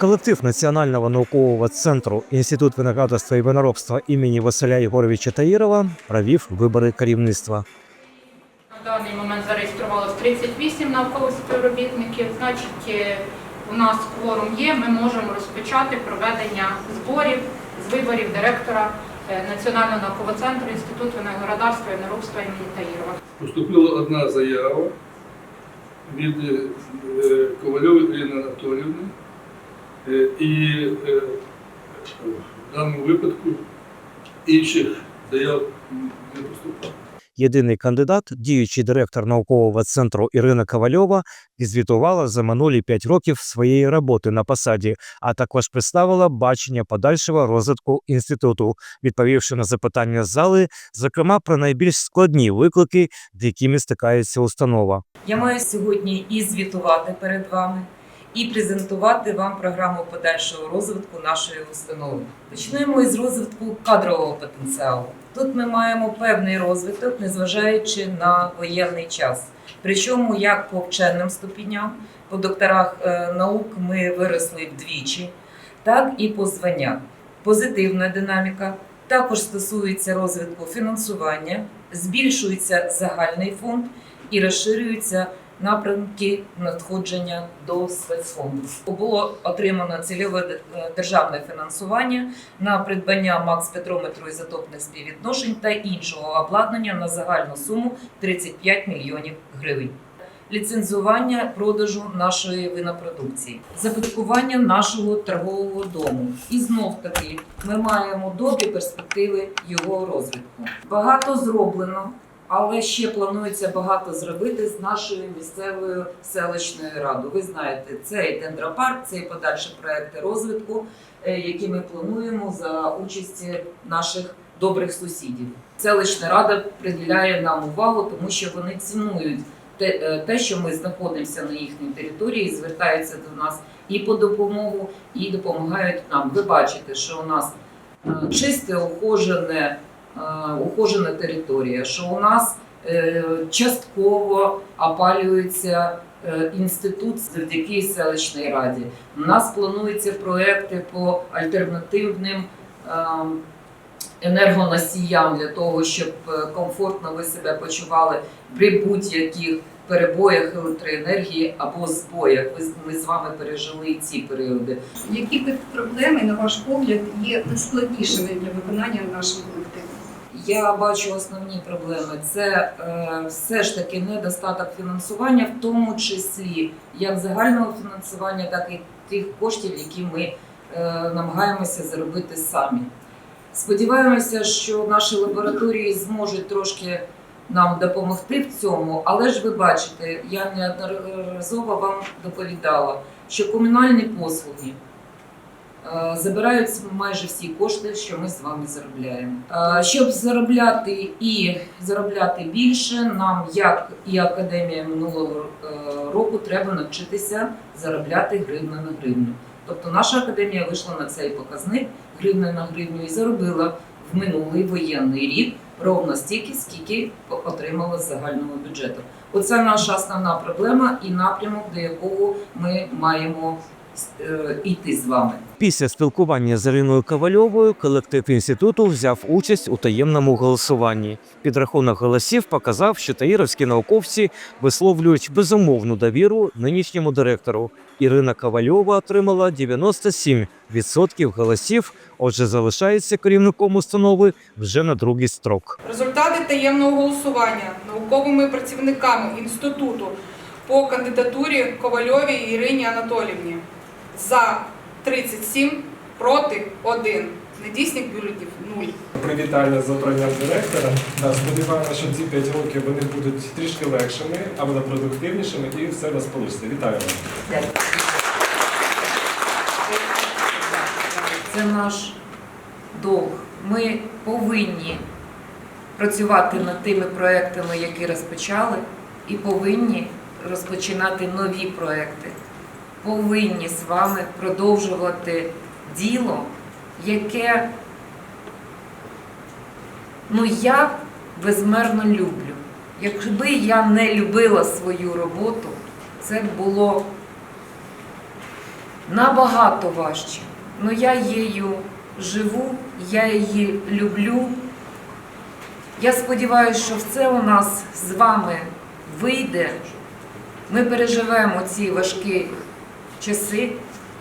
Колектив Національного наукового центру Інститут виноградарства і виноробства імені Василя Єгоровича Таїрова провів вибори керівництва. На даний момент зареєструвалось 38 наукових співробітників. Значить, е, у нас кворум є. Ми можемо розпочати проведення зборів з виборів директора е, Національного наукового центру Інституту виноградарства і виноробства імені Таїрова. Поступила одна заява від е, Ковальової Ірини Анатоліївни. Е, І е, в даному випадку інших заяв не поступало. Єдиний кандидат, діючий директор наукового центру Ірина Ковальова, звітувала за минулі п'ять років своєї роботи на посаді, а також представила бачення подальшого розвитку інституту, відповівши на запитання зали, зокрема про найбільш складні виклики, з якими стикається установа. Я маю сьогодні і звітувати перед вами, і презентувати вам програму подальшого розвитку нашої установи. Почнемо із розвитку кадрового потенціалу. Тут ми маємо певний розвиток, незважаючи на воєнний час. Причому як по вченим ступеням, по докторах е, наук ми виросли вдвічі, так і по званнях. Позитивна динаміка також стосується розвитку фінансування, збільшується загальний фонд і розширюються напрямки надходження до спецфонду. Було отримано цільове е, державне фінансування на придбання макс-спектрометру ізотопних співвідношень та іншого обладнання на загальну суму 35 мільйонів гривень. Ліцензування продажу нашої винопродукції, започаткування нашого торгового дому. І знов таки ми маємо добрі перспективи його розвитку. Багато зроблено, але ще планується багато зробити з нашою місцевою селищною радою. Ви знаєте, це і дендропарк, це і подальші проекти розвитку, е, які ми плануємо за участі наших добрих сусідів. Селищна рада приділяє нам увагу, тому що вони цінують те, е, те, що ми знаходимося на їхній території, звертаються до нас і по допомогу, і допомагають нам. Ви бачите, що у нас е, чисте, ухожене, е, ухожена територія, що у нас е, частково опалюється е, інститут завдяки селищній раді. У нас плануються проекти по альтернативним. енергоносіям для того, щоб е, комфортно ви себе почували при будь-яких перебоях електроенергії або збоях. Ми з вами пережили ці періоди. Які проблеми, на ваш погляд, є найскладнішими для виконання колективом? Я бачу основні проблеми. Це е, все ж таки недостаток фінансування, в тому числі як загального фінансування, так і тих коштів, які ми е, намагаємося заробити самі. Сподіваємося, що наші лабораторії зможуть трошки нам допомогти в цьому, але ж ви бачите, я неодноразово вам доповідала, що комунальні послуги е, забирають майже всі кошти, що ми з вами заробляємо. Е, Щоб заробляти і заробляти більше, нам, як і академія минулого е, року, треба навчитися заробляти гривна на гривню. Тобто наша академія вийшла на цей показник гривня на гривню і заробила в минулий воєнний рік ровно стільки, скільки отримала з загального бюджету. Оце наша основна проблема і напрямок, до якого ми маємо йти з вами. Після спілкування з Іриною Ковальовою колектив інституту взяв участь у таємному голосуванні. Підрахунок голосів показав, що таїровські науковці висловлюють безумовну довіру нинішньому директору. Ірина Ковальова отримала 97% голосів, отже, залишається керівником установи вже на другий строк. Результати таємного голосування науковими працівниками інституту по кандидатурі Ковальовій Ірині Анатолівні за 37, проти 1. Недійсних бюлетів 0. Привітання з обранням директора. Сподіваємося, що ці 5 років вони будуть трішки легшими, а буде продуктивнішими і все у нас вийде. Вітаю вас. Це наш долг. Ми повинні працювати над тими проектами, які розпочали, і повинні розпочинати нові проекти. Повинні з вами продовжувати діло, яке ну, я безмерно люблю. Якби я не любила свою роботу, це було набагато важче. Ну я її живу, я її люблю. Я сподіваюся, що все у нас з вами вийде. Ми переживемо ці важкі часи,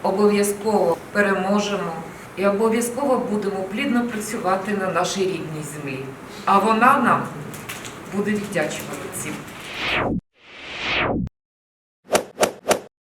обов'язково переможемо і обов'язково будемо плідно працювати на нашій рідній землі. А вона нам буде віддячувати цим.